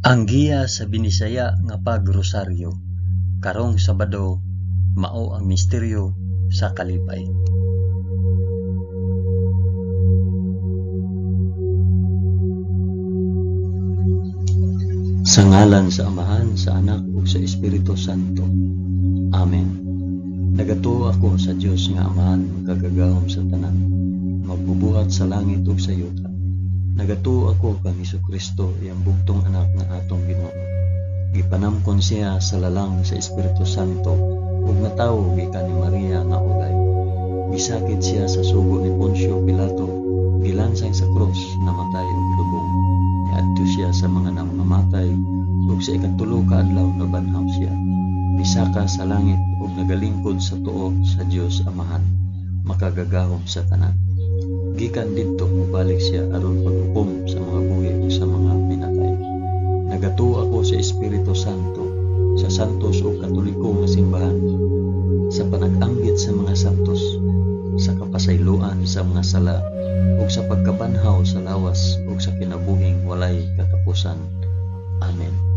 Ang giya sa Binisaya nga pagrosaryo karong Sabado mao ang misteryo sa kalipay. Sa ngalan sa Amahan, sa Anak ug sa Espiritu Santo. Amen. Nagatuo ako sa Dios nga Amahan magkagagahom sa tanan, magbubuhat sa langit ug sa yuta. Nagatuo ako kang Kristo iyang bugtong anak nga atong Ginoo. Gipanamkon siya sa lalang sa Espiritu Santo ug natawo gikan ni Maria nga ulay. Gisakit siya sa sugo ni Poncio Pilato, gilansay sa krus, namatay ug lubong. Niadto siya sa mga namamatay ug sa ikatulo ka adlaw nabanhaw siya. Misaka sa langit ug nagalingkod sa tuo sa Dios Amahan, makagagahom sa tanan. Gikan didto mobalik siya aron paghukom sa mga buhi ug sa mga pinatay. Nagatuo ako sa Espiritu Santo, sa santos ug katoliko nga simbahan, sa panag-anggit sa mga santos, sa kapasayloan sa mga sala, ug sa pagkabanhaw sa lawas ug sa kinabuhing walay katapusan. Amen.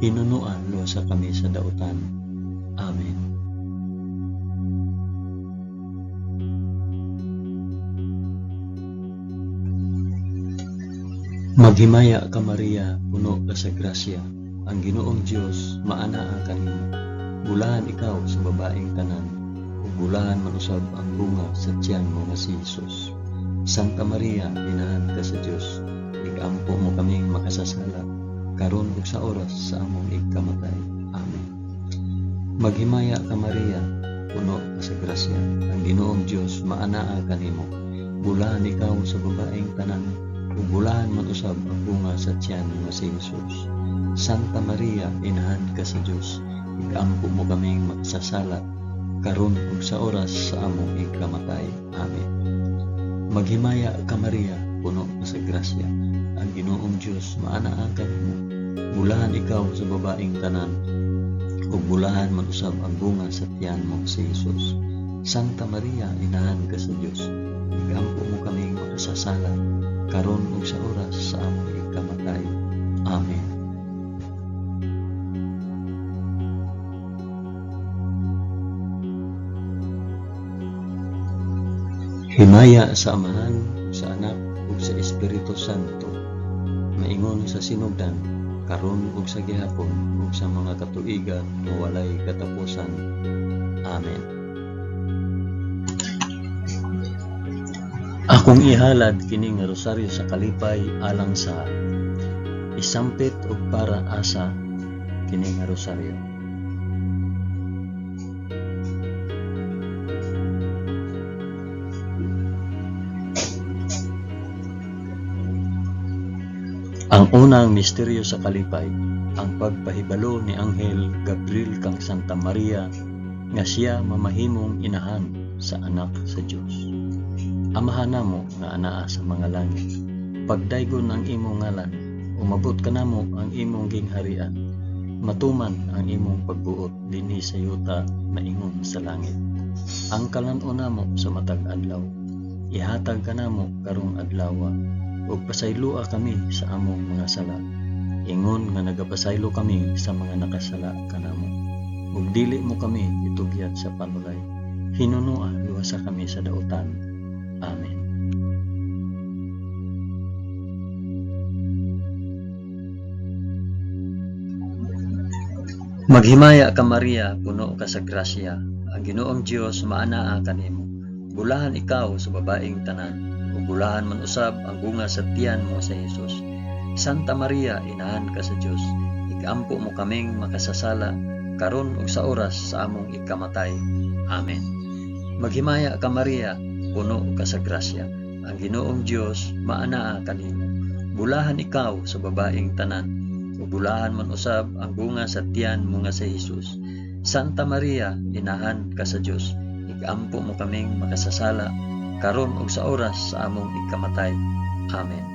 Hinunuan lusa kami sa dautan. Amen. Maghimaya ka Maria, puno ka sa grasya. Ang Ginoong Dios maanaa kanimo. Bulahan ikaw sa babaeng tanan, ug bulahan man ang bunga sa tiyan mo nga si Jesus. Santa Maria, inahan ka sa Dios. Igampo mo kaming makasasala, karon ug sa oras sa among ikamatay. Amen. Maghimaya ka Maria, puno ka sa grasya. Ang Ginoong Dios maanaa kanimo. Bulahan ikaw sa babaeng tanan, ug bulahan man usab ang bunga sa tiyan nga si Jesus. Santa Maria, inahan ka sa Dios. Igampo mo kaming makasasala, karon ug sa oras sa among ikamatay. Amen. Maghimaya ka Maria, puno ka sa grasya. Ang Ginoong Dios maanaa kanimo. Bulahan ikaw sa babaeng tanan, ug bulahan man usab ang bunga sa tiyan mo si Jesus. Santa Maria, inahan ka sa Dios. Igampo mo kaming makasasala, karon ug sa oras sa among ikamatay. Amen. Himaya sa Amahan, sa Anak, ug sa Espiritu Santo, maingon sa sinugdan, karon ug sa gihapon, ug sa mga katuigan nga walay katapusan. Amen. Akong ihalad kini nga rosaryo sa kalipay alang sa isampit ug para asa kini nga rosaryo. Ang unang misteryo sa kalipay, ang pagpahibalo ni Anghel Gabriel kang Santa Maria nga siya mamahimong inahan sa anak sa Dios. Amahan namo nga anaa sa mga langit, pagdaygon ang imong ngalan, umabot ka namo ang imong gingharian, matuman ang imong pagbuot dinhi sa yuta maingon sa langit. Ang kalan-on namo sa matag adlaw, ihatag ka namo karong adlaw ug pasaylua kami sa among mga sala. Ingon nga nagapasaylo kami sa mga nakasala kanamo. Ug dili mo kami itugyat sa panulay. Hinunua luwasa kami sa dautan. Amen. Maghimaya ka Maria, puno ka sa grasya. Ang Ginoong Dios maanaa kanimo. Bulahan ikaw sa babaeng tanan bulahan man usab ang bunga sa tiyan mo sa Jesus. Santa Maria, inahan ka sa Dios. Igampo mo kaming makasasala karon ug sa oras sa among ikamatay. Amen. Maghimaya ka Maria, puno ka sa grasya. ang Ginoong Dios maanaa kanimo. Bulahan ikaw sa babaeng tanan, ug bulahan man usab ang bunga sa tiyan mo nga si Jesus. Santa Maria, inahan ka sa Dios, igampo mo kaming makasasala karon ug sa oras sa among ikamatay. Amen.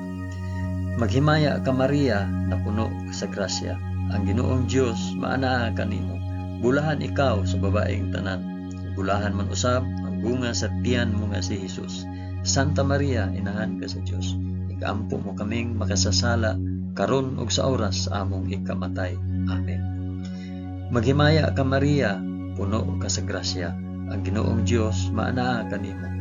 Maghimaya ka Maria na puno sa grasya. Ang Ginoong Dios maanaa kanimo. Bulahan ikaw sa babaeng tanan. Bulahan man usab ang bunga sa tiyan mo nga si Jesus. Santa Maria, inahan ka sa Dios. Igampo mo kaming makasasala karon ug sa oras sa among ikamatay. Amen. Maghimaya ka Maria, puno ka sa grasya. Ang Ginoong Dios maanaa kanimo.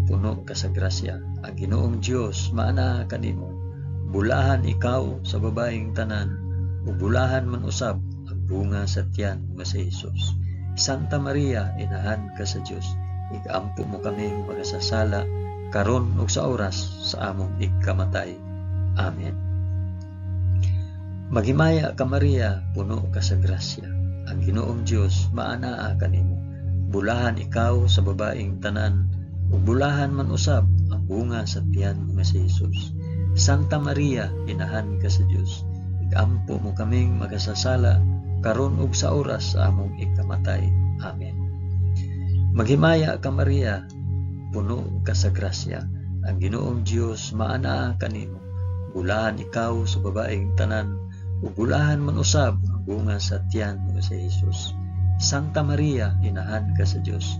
puno ka sa grasya. Ang Ginoong Dios maana kanimo. Bulahan ikaw sa babaeng tanan, ug bulahan man usab ang bunga sa tiyan nga si Jesus. Santa Maria, inahan ka sa Dios. Igampo mo kaming makasasala karon ug sa oras sa among ikamatay. Amen. Maghimaya ka Maria, puno ka sa grasya. Ang Ginoong Dios maanaa kanimo. Bulahan ikaw sa babaeng tanan, bulahan man usab ang bunga sa tiyan nga si Jesus. Santa Maria, inahan ka sa Dios. Igampo mo kaming magasasala karon ug sa oras sa among ikamatay. Amen. Maghimaya ka Maria, puno ka sa grasya. Ang Ginoong Dios maanaa kanimo. Bulahan ikaw sa babaeng tanan, ug bulahan man usab ang bunga sa tiyan nga si Jesus. Santa Maria, inahan ka sa Dios.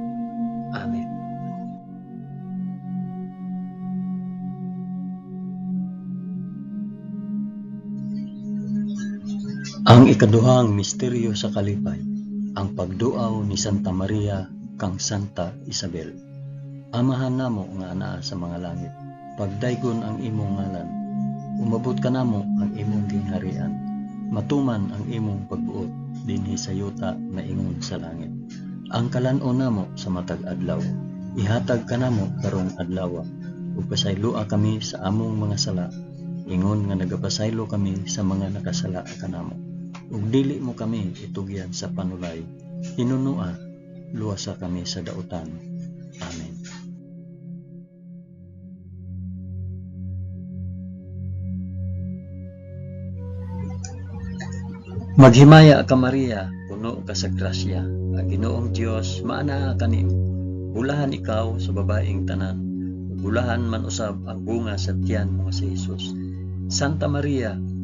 Ang ikaduhang misteryo sa kalipay, ang pagduaw ni Santa Maria kang Santa Isabel. Amahan namo nga anaa sa mga langit, pagdaygon ang imong ngalan, umabot ka namo ang imong gingharian, matuman ang imong pagbuot dinhi sa yuta na ingon sa langit. Ang kalan-o namo sa matag adlaw, ihatag ka namo karong adlaw, ug pasaylua kami sa among mga sala, ingon nga nagapasaylo kami sa mga nakasala kanamo. Ug dili mo kami itugyan sa panulay, hinunua, luwasa kami sa dautan. Amen. Maghimaya ka Maria, puno ka sa grasya. Ang Ginoong Dios maana kanimo. Bulahan ikaw sa babaeng tanan. Bulahan man usab ang bunga sa tiyan mo si Jesus. Santa Maria,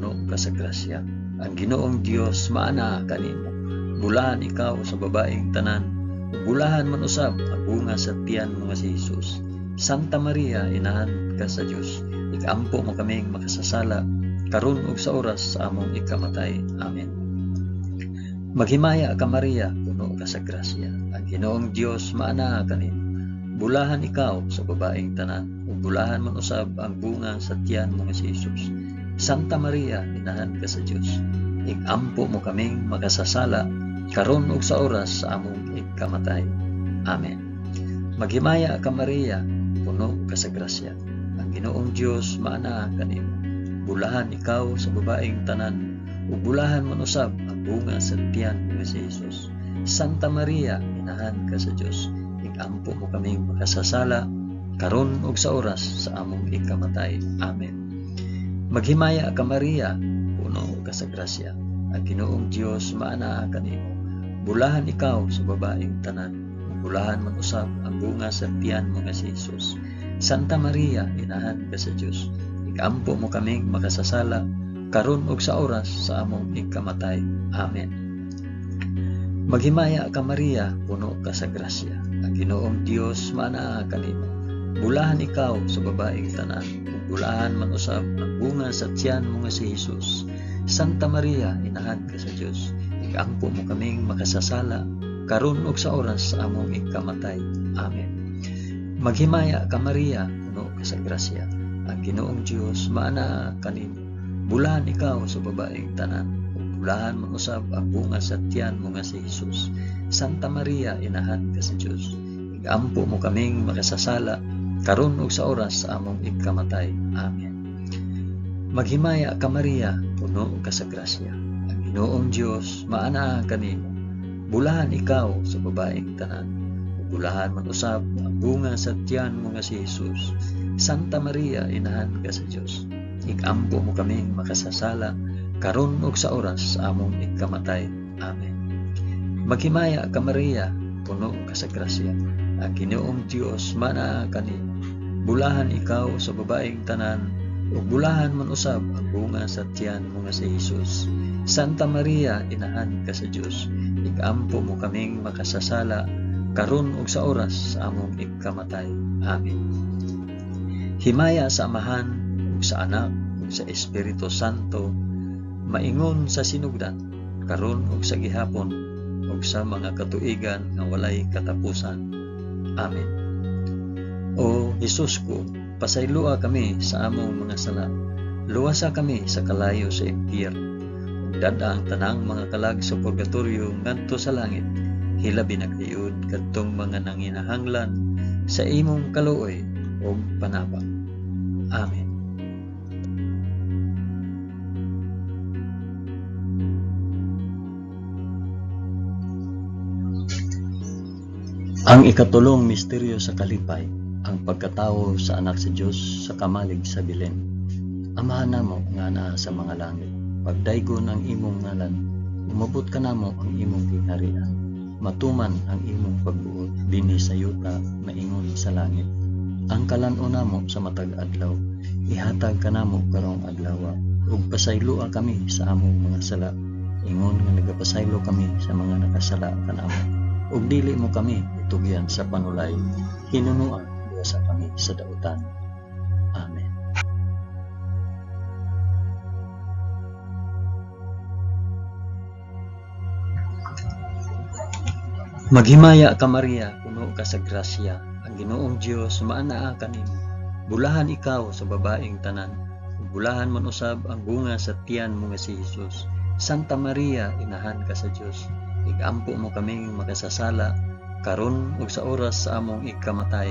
puno ka sa grasya. Ang Ginoong Dios maana kanimo. Bulahan ikaw sa babaeng tanan, bulahan man usab ang bunga sa tiyan mo nga si Jesus. Santa Maria, inahan ka sa Dios, igampo mo kaming makasasala karon ug sa oras sa among ikamatay. Amen. Maghimaya ka Maria, puno ka sa grasya. Ang Ginoong Dios maana kanimo. Bulahan ikaw sa babaeng tanan, ug bulahan man usab ang bunga sa tiyan mo nga si Jesus. Santa Maria, inahan ka sa Dios. Igampo mo kaming makasasala karon ug sa oras sa among ikamatay. Amen. Maghimaya ka Maria, puno ka sa grasya. Ang Ginoong Dios maana kanimo. Bulahan ikaw sa babaeng tanan, ug bulahan man usab ang bunga sa tiyan nga si Jesus. Santa Maria, inahan ka sa Dios. Igampo mo kaming makasasala karon ug sa oras sa among ikamatay. Amen. Maghimaya ka Maria, puno ka sa grasya. Ang Ginoong Dios maana kanimo. Bulahan ikaw sa babaeng tanan, bulahan man usab ang bunga sa tiyan mo nga si Jesus. Santa Maria, inahan ka sa Dios. Igampo mo kaming makasasala karon ug sa oras sa among ikamatay. Amen. Maghimaya ka Maria, puno ka sa grasya. Ang Ginoong Dios maana kanimo. Bulahan ikaw sa babaeng tanan, ug bulahan man usab ang bunga sa tiyan mo nga si Jesus. Santa Maria, inahan ka sa Dios. Igampo mo kaming makasasala karon ug sa oras sa among ikamatay. Amen. Maghimaya ka Maria, puno ka sa grasya. Ang Ginoong Dios maana kanimo. Bulahan ikaw sa babaeng tanan, bulahan man usab ang bunga sa tiyan mo nga si Jesus. Santa Maria, inahan ka sa Dios. Igampo mo kaming makasasala karon ug sa oras sa among ikamatay. Amen. Maghimaya ka Maria, puno ka sa grasya. Ang Ginoong Dios maana kanimo. Bulahan ikaw sa babaeng tanan. Bulahan man usab ang bunga sa tiyan mo nga si Jesus. Santa Maria, inahan ka sa Dios. Igampo mo kaming makasasala karon ug sa oras sa among ikamatay. Amen. Maghimaya ka Maria, puno ka sa grasya. Ang Ginoong Dios mana kanimo. Bulahan ikaw sa babaeng tanan, ug bulahan man usab ang bunga sa tiyan mo nga si Jesus. Santa Maria, inahan ka sa Dios. Igampo mo kaming makasasala karon ug sa oras sa among ikamatay. Amen. Himaya sa Amahan ug sa Anak ug sa Espiritu Santo maingon sa sinugdan karon ug sa gihapon ug sa mga katuigan nga walay katapusan. Amen. O Jesus ko, pasaylua kami sa among mga sala. Luwasa kami sa kalayo sa impyerno. Dada ang tanang mga kalag sa purgatorio ngadto sa langit. Hilabi na kayod kadtong mga nanginahanglan sa imong kaluoy ug panabang. Amen. Ang ikatulong misteryo sa kalipay, ang pagkatao sa anak sa Diyos sa kamalig sa Bilen. Amahan namo nga naa sa mga langit, pagdaygon ang imong ngalan, umabot ka namo ang imong gingharian, matuman ang imong pagbuot dinhi sa yuta maingon sa langit. Ang kalan-o namo sa matag adlaw, ihatag ka namo karong adlaw, ug pasayloa kami sa among mga sala. Ingon nga nagapasaylo kami sa mga nakasala kanamo ug dili mo kami itugyan sa panulay hinunuan diya sa kami sa dautan amen Maghimaya ka Maria, puno ka sa grasya. Ang Ginoong Dios maanaa kanimo. Bulahan ikaw sa babaeng tanan. Bulahan man usab ang bunga sa tiyan mo nga si Jesus. Santa Maria, inahan ka sa Dios. Igampo mo kaming makasasala karon ug sa oras sa among ikamatay.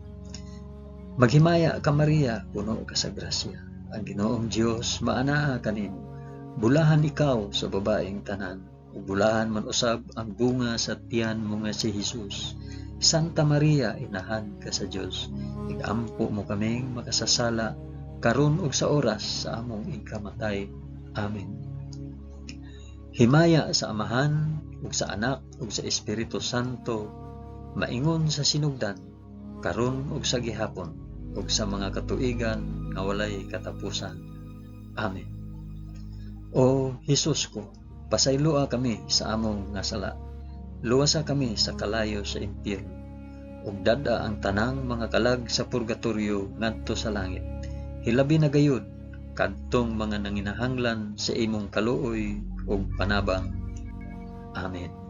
Maghimaya ka Maria, puno ka sa grasya. Ang Ginoong Dios maanaa kanimo. Bulahan ikaw sa babaeng tanan. Bulahan man usab ang bunga sa tiyan mo nga si Jesus. Santa Maria, inahan ka sa Dios. Igampo mo kaming makasasala karon ug sa oras sa among ikamatay. Amen. Himaya sa Amahan, ug sa Anak, ug sa Espiritu Santo, maingon sa sinugdan, karon ug sa gihapon, ug sa mga katuigan nga walay katapusan. Amen. O Hesus ko, pasayloa kami sa among nasala. Luwasa kami sa kalayo sa impyerno. Ug dada ang tanang mga kalag sa purgatorio ngadto sa langit. Hilabi na gayud kadtong mga nanginahanglan sa imong kaluoy ug panabang. Amen.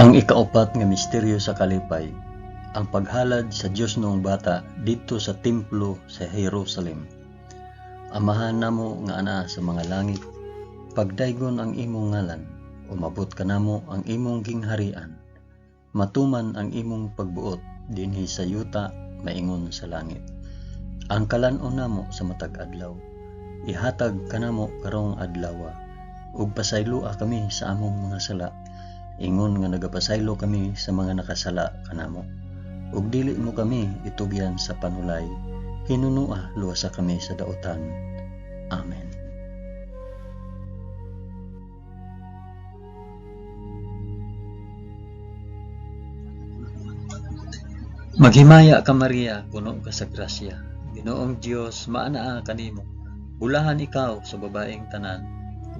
Ang ikaapat nga misteryo sa kalipay, ang paghalad sa Dios noong bata dito sa templo sa Jerusalem. Amahan namo nga ana sa mga langit, pagdaygon ang imong ngalan, umabot ka namo ang imong gingharian. Matuman ang imong pagbuot dinhi sa yuta maingon sa langit. Ang kalan-on namo sa matag adlaw, ihatag kanamo karong adlaw, ug pasaylua kami sa among mga sala. Ingon nga nagapasaylo kami sa mga nakasala kanamo. Ug dili mo kami itugyan sa panulay, hinunua luwasa kami sa daotan. Amen. Maghimaya ka Maria, puno ka sa grasya. Ginoong Dios, maanaa kanimo. Bulahan ikaw sa babaeng tanan.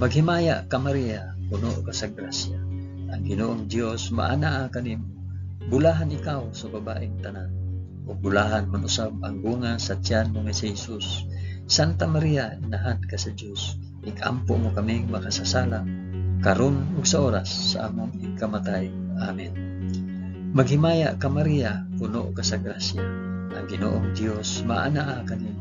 Maghimaya ka Maria, puno ka sa grasya. Ang Ginoong Dios maanaa kanimo. Bulahan ikaw sa babaeng tanan, ug bulahan man usab ang bunga sa tiyan mo nga si Jesus. Santa Maria, inahan ka sa Dios. Igampo mo kaming makasasala karon ug sa oras sa among ikamatay. Amen. Maghimaya ka Maria, puno ka sa grasya. Ang Ginoong Dios maanaa kanimo.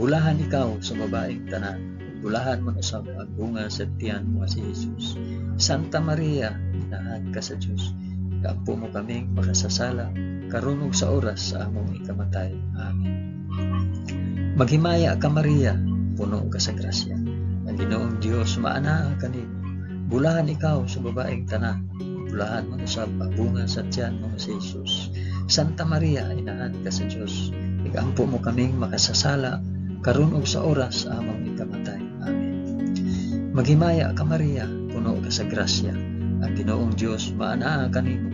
Bulahan ikaw sa babaeng tanan, bulahan man usab ang bunga sa tiyan mo si Jesus. Santa Maria, inahan ka sa Dios. Igampo mo kaming makasasala karon ug sa oras sa among ikamatay. Amen. Maghimaya ka Maria, puno ka sa grasya. Ang Ginoong Dios maanaa kanimo. Bulahan ikaw sa babaeng tanan, bulahan man usab ang bunga sa tiyan mo si Jesus. Santa Maria, inahan ka sa Dios. Igampo mo kaming makasasala karon ug sa oras sa among ikamatay. Maghimaya ka Maria, puno ka sa grasya. Ang Ginoong Dios maanaa kanimo.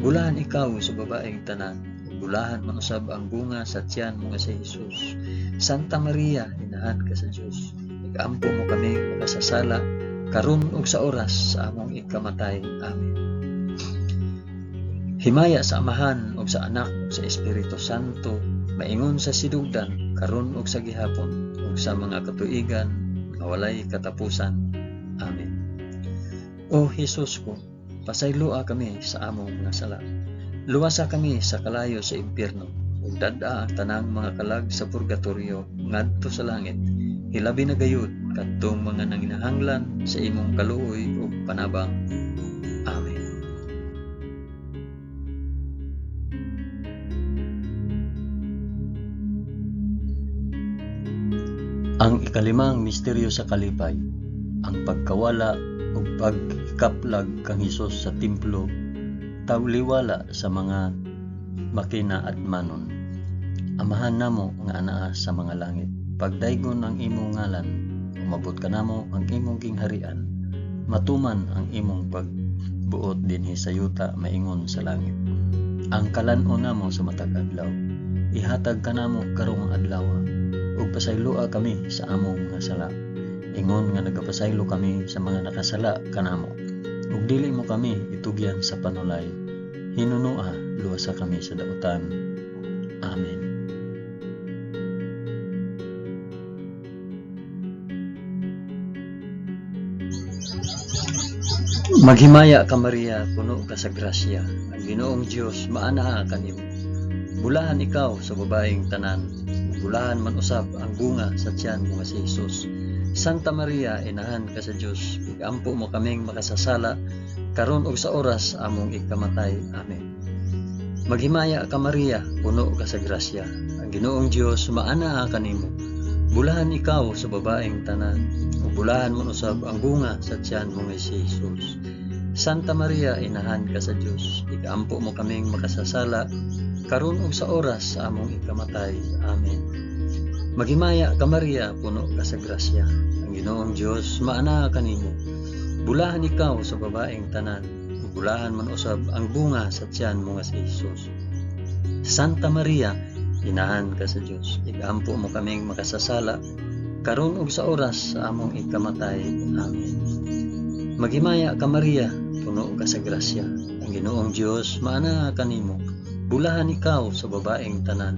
Bulahan ikaw sa babaeng tanan, bulahan man usab ang bunga sa tiyan mo nga si Jesus. Santa Maria, inahan ka sa Dios. Igampo mo kami makasasala karon ug sa oras sa among ikamatay. Amen. Himaya sa Amahan ug sa Anak ug sa Espiritu Santo, maingon sa sidugdan karon ug sa gihapon ug sa mga katuigan nga walay katapusan. Amen. O Jesus ko, pasayloa kami sa among mga sala. Luwasa kami sa kalayo sa impyerno ug dada ang tanang mga kalag sa purgatorio ngadto sa langit. Hilabi na gayud kadtong mga nanginahanglan sa imong kaluoy ug panabang. Ang ikalimang misteryo sa kalipay, ang pagkawala ug pagkaplag kang Hesus sa templo tawliwala sa mga makina at manon. Amahan namo nga anaa sa mga langit. Pagdaygon ang imong ngalan, umabot ka namo ang imong gingharian. Matuman ang imong pagbuot dinhi sa yuta maingon sa langit. Ang kalan-o namo sa matag adlaw. Ihatag ka namo karong adlaw ug pasayloa kami sa among mga sala. Ingon nga nagapasaylo kami sa mga nakasala kanamo. Ug dili mo kami itugyan sa panulay. Hinunoa luwasa kami sa dautan. Amen. Maghimaya ka Maria, puno ka sa grasya. Ang Ginoong Dios maanaa kanimo. Bulahan ikaw sa babaeng tanan. Bulahan man usab ang bunga sa tiyan mo nga si Jesus. Santa Maria, inahan ka sa Dios. Igampo mo kaming makasasala karon ug sa oras among ikamatay. Amen. Maghimaya ka Maria, puno ka sa grasya. Ang Ginoong Dios maanaa kanimo. Bulahan ikaw sa babaeng tanan, ug bulahan mo usab ang bunga sa tiyan mo nga si Jesus. Santa Maria, inahan ka sa Dios. Igampo mo kaming makasasala karon ug sa oras sa among ikamatay. Amen. Maghimaya ka Maria, puno ka sa grasya. Ang Ginoong Dios maanaa kanimo. Bulahan ikaw sa babaeng tanan, bulahan man usab ang bunga sa tiyan mo nga si Jesus. Santa Maria, inahan ka sa Dios. Igampo mo kaming makasasala karon ug sa oras sa among ikamatay. Amen. Maghimaya ka Maria, puno ka sa grasya. Ang Ginoong Dios maana kanimo. Bulahan ikaw sa babaeng tanan.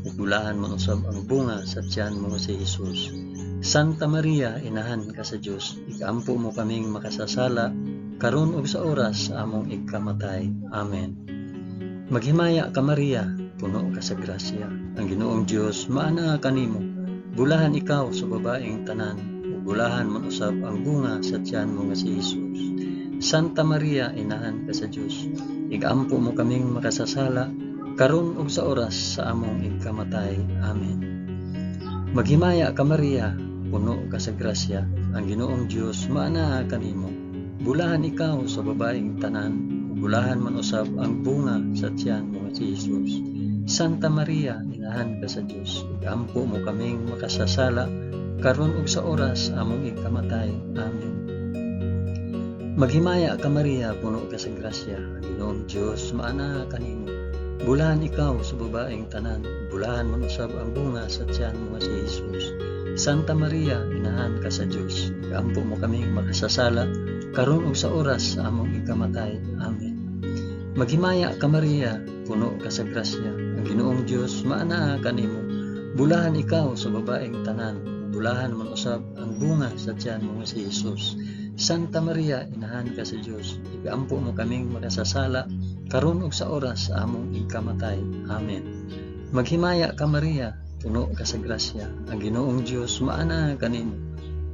ug bulahan man usab ang bunga sa tiyan mo si Jesus. Santa Maria, inahan ka sa Dios. Igampo mo kaming makasasala karon ug sa oras sa among ikamatay. Amen. Maghimaya ka Maria, puno ka sa grasya. Ang Ginoong Dios maana kanimo. Bulahan ikaw sa babaeng tanan, ug bulahan man usab ang bunga sa tiyan mo nga si Jesus. Santa Maria, inahan ka sa Dios. Igampo mo kaming makasasala karon ug sa oras sa among ikamatay. Amen. Maghimaya ka Maria, puno ka sa grasya. Ang Ginoong Dios maana kanimo. Bulahan ikaw sa babaeng tanan, bulahan man usab ang bunga sa tiyan mo si Jesus. Santa Maria, inahan ka sa Dios. Igampo mo kaming makasasala karon ug sa oras among ikamatay. Amen. Maghimaya ka Maria, puno ka sa grasya. Ang Ginoong Dios maana kanimo. Bulahan ikaw sa babaeng tanan, bulahan man usab ang bunga sa tiyan mo si Jesus. Santa Maria, inahan ka sa Dios. Igampo mo kaming makasasala karon ug sa oras sa among ikamatay. Amen. Maghimaya ka Maria, puno ka sa grasya. Ang Ginoong Dios maana kanimo. Bulahan ikaw sa babaeng tanan, bulahan man usab ang bunga sa tiyan mo si Jesus. Santa Maria, inahan ka sa Dios. Igampo mo kaming makasasala karon ug sa oras sa among ikamatay. Amen. Maghimaya ka Maria, puno ka sa grasya. Ang Ginoong Dios maana kanimo.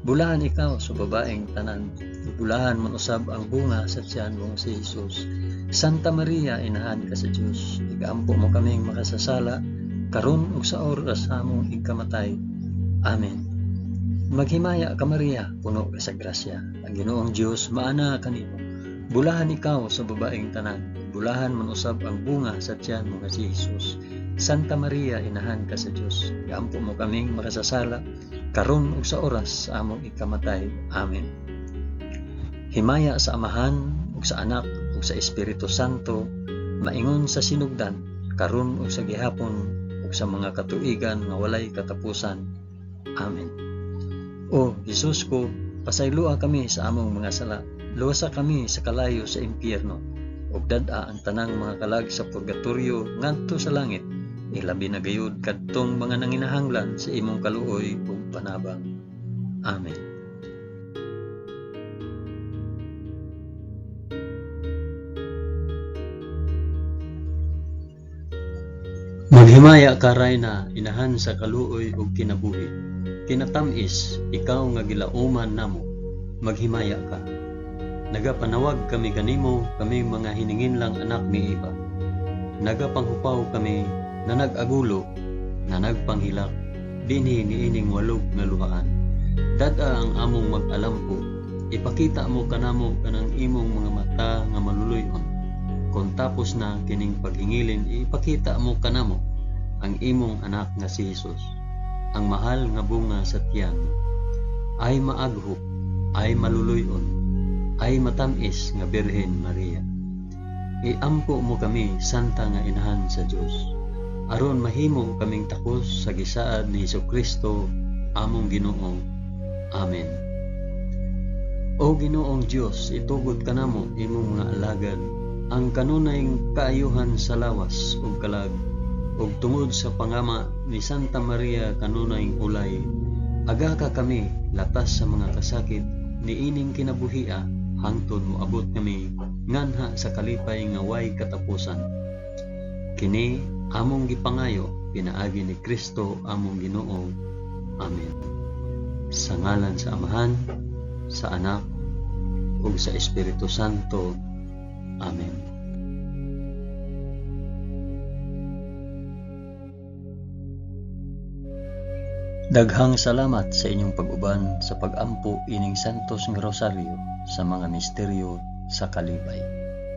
Bulahan ikaw sa babaeng tanan, bulahan man usab ang bunga sa tiyan mo si Jesus. Santa Maria, inahan ka sa Dios. Igampo mo kaming makasasala karon ug sa oras sa among ikamatay. Amen. Maghimaya ka Maria, puno ka sa grasya. Ang Ginoong Dios maana kanimo. Bulahan ikaw sa babaeng tanan, bulahan man usab ang bunga sa tiyan mo nga si Jesus. Santa Maria, inahan ka sa Dios. Iampo mo kaming makasasala karon ug sa oras sa among ikamatay. Amen. Himaya sa Amahan ug sa Anak ug sa Espiritu Santo, maingon sa sinugdan, karon ug sa gihapon ug sa mga katuigan nga walay katapusan. Amen. O Jesus ko, pasaylua kami sa among mga sala. Luwasa kami sa kalayo sa impyerno. Ug dad-a ang tanang mga kalag sa purgatorio ngadto sa langit. Ilabi na gayud kadtong mga nanginahanglan sa imong kaluoy ug panabang. Amen. Maghimaya ka na inahan sa kaluoy ug kinabuhi. Kinatamis, ikaw nga gilauman namo, maghimaya ka. Nagapanawag kami kanimo, kami mga hiningin lang anak ni Eva. Nagapanghupaw kami na nag-agulo, na nagpanghilak, dinhi niining walog nga luhaan. Dada ang among mag-alampo, ipakita mo kanamo kanang imong mga mata nga maluluyon. Kung tapos na kining paghingilin, ipakita mo kanamo ang imong anak nga si Jesus ang mahal nga bunga sa tiyan ay maaghop, ay maluluyon, ay matamis nga Birhen Maria. Iampo mo kami, Santa nga Inahan sa Dios. Aron mahimo kaming takos sa gisaad ni Hesus Kristo, among Ginoo. Amen. O Ginoong Dios, itugod kanamo imong mga alagad ang kanunay kaayuhan sa lawas ug kalag ug tungod sa pangama ni Santa Maria kanunay ulay aga ka kami latas sa mga kasakit niining kinabuhia hangtod moabot kami nganha sa kalipay nga way katapusan. Kini among gipangayo pinaagi ni Kristo among Ginoo. Amen. Sa ngalan sa Amahan sa Anak ug sa Espiritu Santo Amen Daghang salamat sa inyong pag-uban sa pag-ampo ining Santos nga Rosaryo sa mga misteryo sa Kalipay.